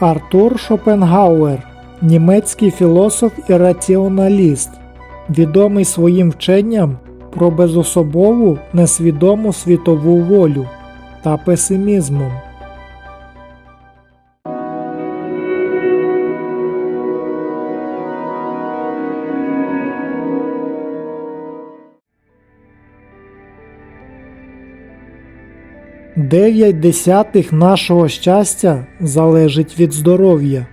Артур Шопенгауер, німецький філософ і раціоналіст, відомий своїм вченням про безособову несвідому світову волю та песимізмом. Дев'ять десятих нашого щастя залежить від здоров'я.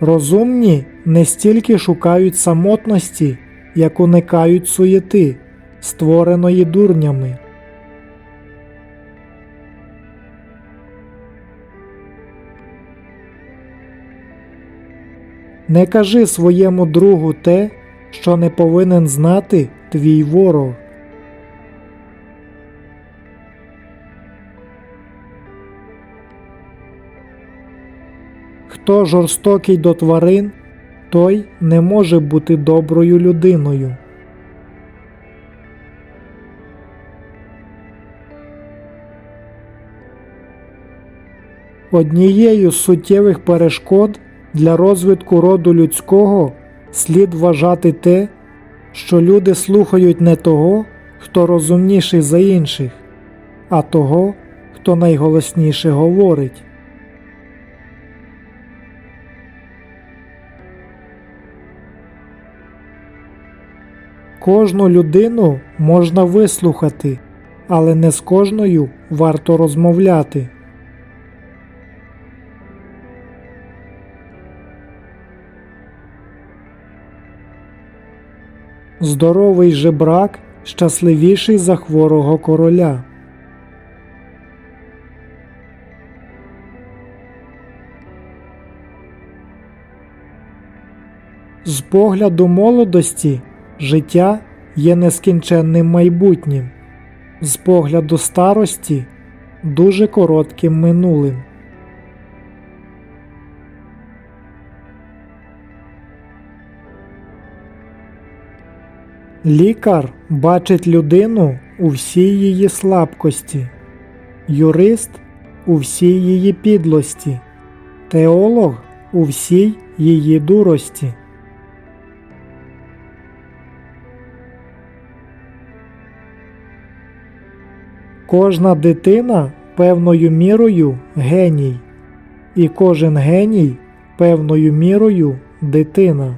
Розумні не стільки шукають самотності, як уникають суєти, створеної дурнями. Не кажи своєму другу те, що не повинен знати твій ворог. Хто жорстокий до тварин, той не може бути доброю людиною. Однією з суттєвих перешкод для розвитку роду людського слід вважати те, що люди слухають не того, хто розумніший за інших, а того, хто найголосніше говорить. Кожну людину можна вислухати, але не з кожною варто розмовляти. Здоровий жебрак щасливіший за хворого короля. З погляду молодості життя є нескінченним майбутнім, з погляду старості дуже коротким минулим. Лікар бачить людину у всій її слабкості, юрист у всій її підлості, теолог у всій її дурості. Кожна дитина певною мірою геній, і кожен геній певною мірою дитина.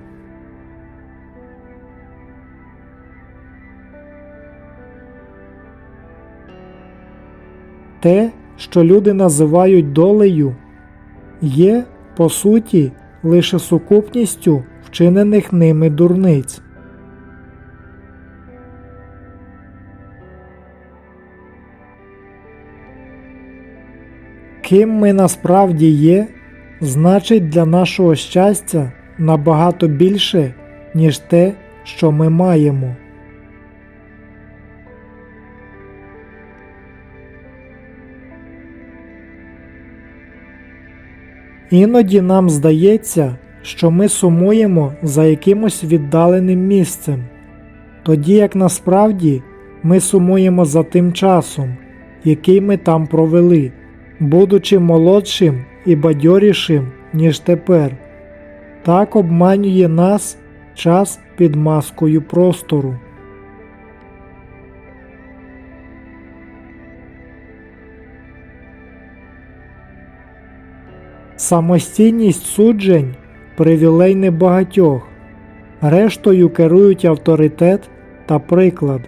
Те, що люди називають долею, є, по суті, лише сукупністю вчинених ними дурниць. Ким ми насправді є, значить для нашого щастя набагато більше, ніж те, що ми маємо. Іноді нам здається, що ми сумуємо за якимось віддаленим місцем, тоді як насправді ми сумуємо за тим часом, який ми там провели, будучи молодшим і бадьорішим, ніж тепер. Так обманює нас час під маскою простору. Самостійність суджень привілей небагатьох, рештою керують авторитет та приклад.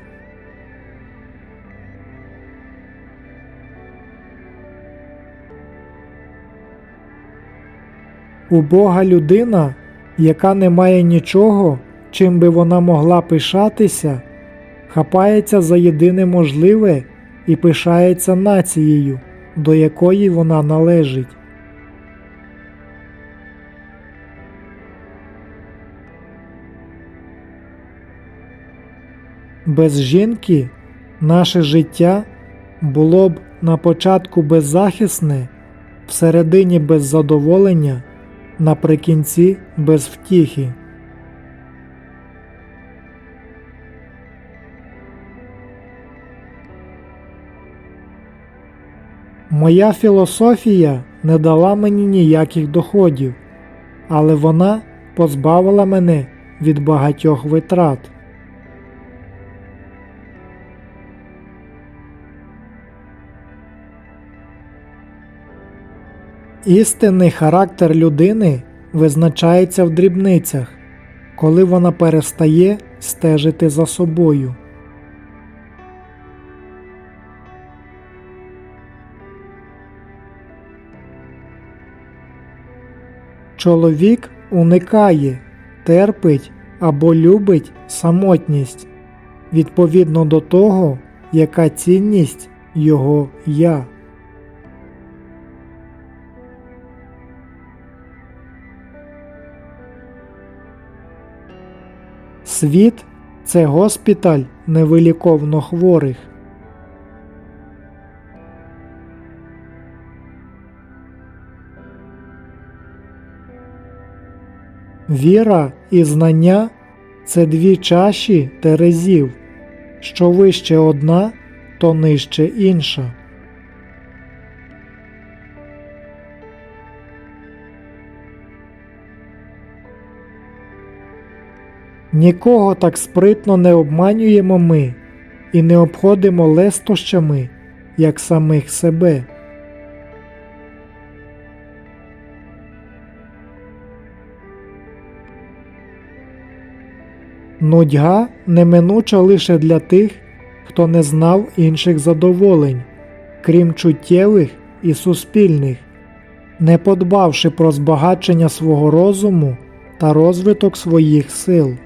Убога людина, яка не має нічого, чим би вона могла пишатися, хапається за єдине можливе і пишається нацією, до якої вона належить. Без жінки наше життя було б на початку беззахисне, всередині без задоволення, наприкінці без втіхи. Моя філософія не дала мені ніяких доходів, але вона позбавила мене від багатьох витрат. Істинний характер людини визначається в дрібницях, коли вона перестає стежити за собою. Чоловік уникає, терпить або любить самотність відповідно до того, яка цінність його я. Світ це госпіталь невиліковно хворих. Віра і знання це дві чаші терезів, що вище одна, то нижче інша. Нікого так спритно не обманюємо ми і не обходимо лестощами, як самих себе. Нудьга неминуча лише для тих, хто не знав інших задоволень, крім чуттєвих і суспільних, не подбавши про збагачення свого розуму та розвиток своїх сил.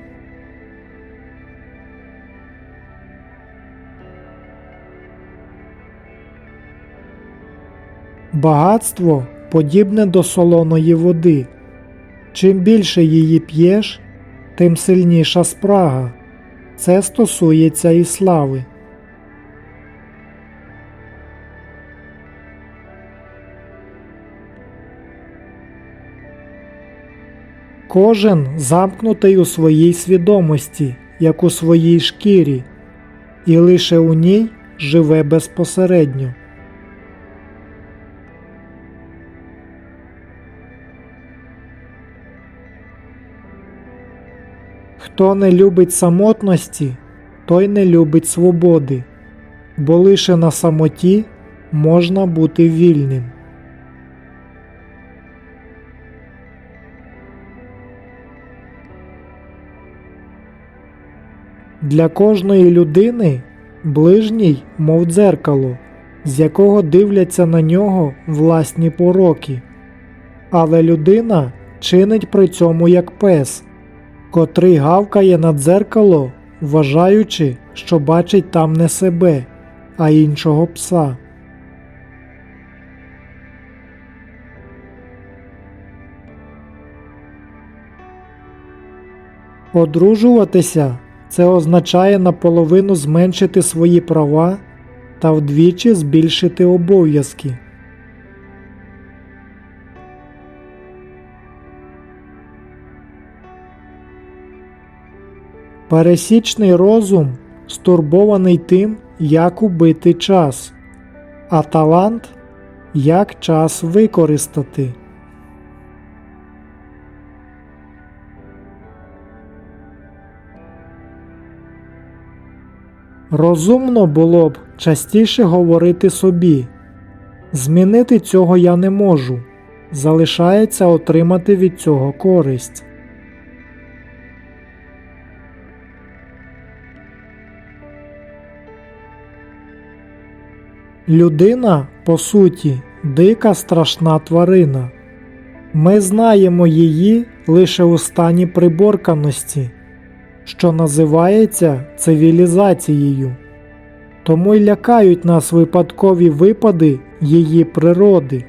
Багатство подібне до солоної води. Чим більше її п'єш, тим сильніша спрага. Це стосується і слави. Кожен замкнутий у своїй свідомості, як у своїй шкірі, і лише у ній живе безпосередньо. Хто не любить самотності, той не любить свободи, бо лише на самоті можна бути вільним. Для кожної людини ближній, мов дзеркало, з якого дивляться на нього власні пороки, але людина чинить при цьому як пес котрий гавкає на дзеркало, вважаючи, що бачить там не себе, а іншого пса. Одружуватися це означає наполовину зменшити свої права та вдвічі збільшити обов'язки. Пересічний розум стурбований тим, як убити час, а талант як час використати. Розумно було б частіше говорити собі змінити цього я не можу, залишається отримати від цього користь. Людина, по суті, дика страшна тварина. Ми знаємо її лише у стані приборканості, що називається цивілізацією, тому й лякають нас випадкові випади її природи.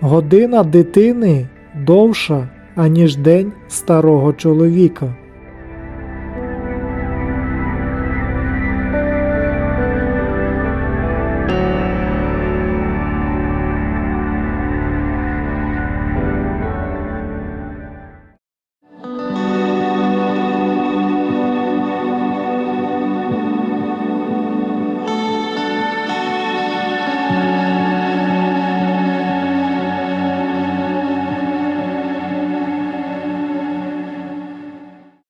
Година дитини довша аніж день старого чоловіка.